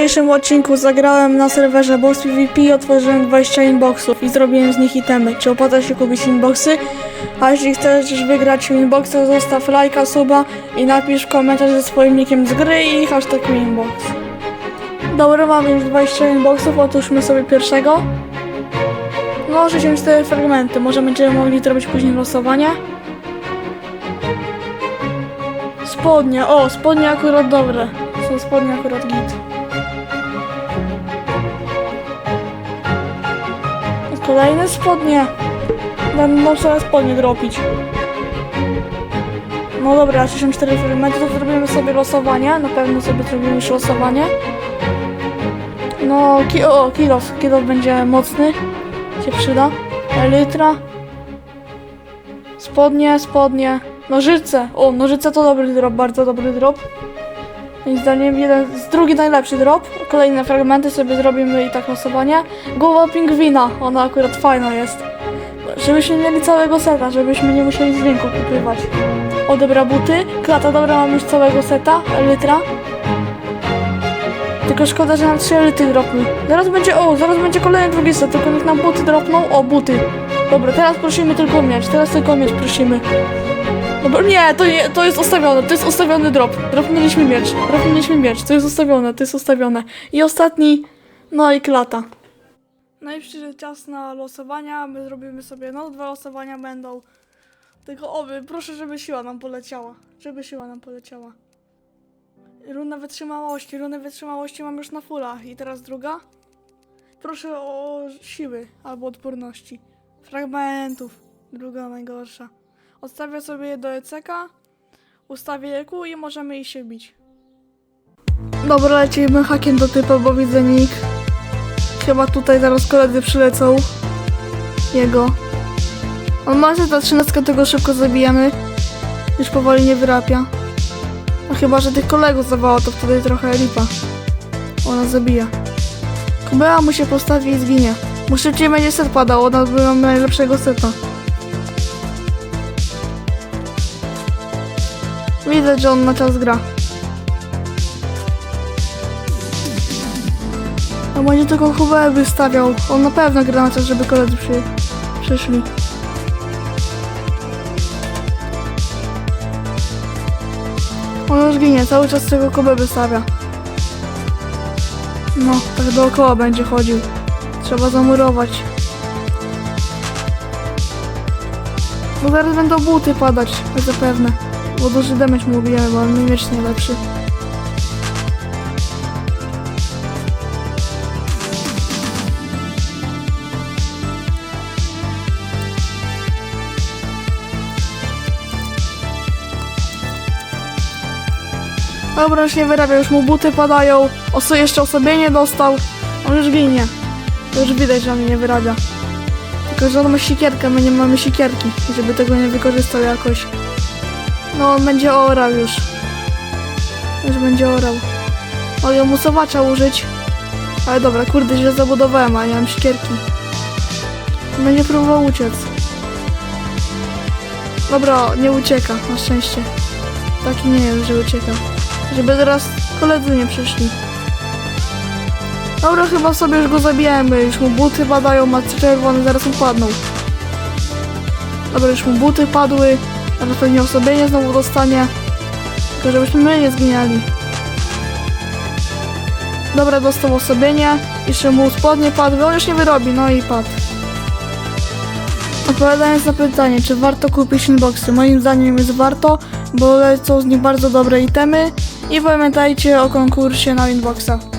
dzisiejszym odcinku zagrałem na serwerze Box PvP otworzyłem 20 inboxów i zrobiłem z nich itemy. Czy opłaca się kupić inboxy? A jeśli chcesz wygrać inboxa, zostaw lajka, suba i napisz komentarz ze swoim nickiem z gry i hashtag inbox. Dobra, mamy już 20 inboxów, otwórzmy sobie pierwszego. No, 64 fragmenty, może będziemy mogli zrobić później losowanie. Spodnie, o, spodnie akurat dobre. Są spodnie akurat git. Kolejne spodnie. Będą trzeba spodnie dropić. No dobra, 64 fragmenty, to zrobimy sobie losowanie. Na pewno sobie zrobimy już losowanie. No, ki o, kilof. Kilof będzie mocny. Się przyda. Elytra. Spodnie, spodnie. Nożyce. O, nożyce to dobry drop, bardzo dobry drop. Moim zdaniem jeden z drugi najlepszy drop. Kolejne fragmenty sobie zrobimy i tak losowanie. Głowa pingwina, ona akurat fajna jest. Żebyśmy mieli całego seta, żebyśmy nie musieli z rynku kupywać. O, dobra, buty. Klata, dobra, mam już całego seta. Elytra. Tylko szkoda, że nam trzy elyty dropły. Zaraz będzie, o, zaraz będzie kolejny drugi set, tylko niech nam buty dropną. O, buty. Dobra, teraz prosimy tylko miecz, teraz tylko miecz prosimy. Dobra, nie, to, nie, to jest ustawione, to jest ustawiony drop. Dropnęliśmy miecz, dropnęliśmy miecz, to jest ustawione, to jest ustawione. I ostatni, no i klata. No i czas na losowania, my zrobimy sobie, no dwa losowania będą. Tylko oby, proszę, żeby siła nam poleciała, żeby siła nam poleciała. Runa wytrzymałości, runę wytrzymałości mam już na fulla. I teraz druga. Proszę o siły albo odporności. Fragmentów, druga najgorsza. Odstawię sobie je do ECK, ustawię EQ i możemy iść się bić. Dobra, lecimy hakiem do typa, bo widzę nick. Chyba tutaj zaraz koledzy przylecą. Jego. On ma za 13, tego szybko zabijamy. Już powoli nie wyrapia. No chyba, że tych kolegów zawoła, to wtedy trochę lipa. Ona zabija. Kubea mu się postawi i zginie. Mu szybciej będzie set padał, ona by miała najlepszego seta. Widać, że on na czas gra. A będzie tylko Hubert by stawiał. On na pewno gra na czas, żeby koledzy przy, przyszli. On już ginie, cały czas tego Kubę wystawia. No, tak dookoła będzie chodził. Trzeba zamurować. Bo zaraz będą buty padać, zapewne. Bo duży damage mu ubijemy, bo on miecz najlepszy. Dobra, już nie wyrabia, już mu buty padają. Oso jeszcze osobienie dostał. On już ginie. To już widać, że on nie wyrabia. Tylko, że on ma sikierkę, my nie mamy sikierki, żeby tego nie wykorzystał jakoś. No, on będzie orał już. Już będzie orał. Mogę mu sowacza użyć. Ale dobra, kurde, źle zabudowałem, a nie mam sikierki. Będzie próbował uciec. Dobra, nie ucieka, na szczęście. Taki nie jest, że ucieka. Żeby teraz koledzy nie przyszli. Dobra, chyba sobie już go zabijemy. Już mu buty padają, ma czerwone, zaraz upadną. Dobra, już mu buty padły. Teraz pewnie osobienie znowu dostanie. Tylko żebyśmy my nie zginęli. Dobra, dostał osobienie. Jeszcze mu spodnie padły. On już nie wyrobi, no i padł. Odpowiadając na pytanie, czy warto kupić inboxy? Moim zdaniem jest warto, bo lecą z nich bardzo dobre itemy. I pamiętajcie o konkursie na inboxa.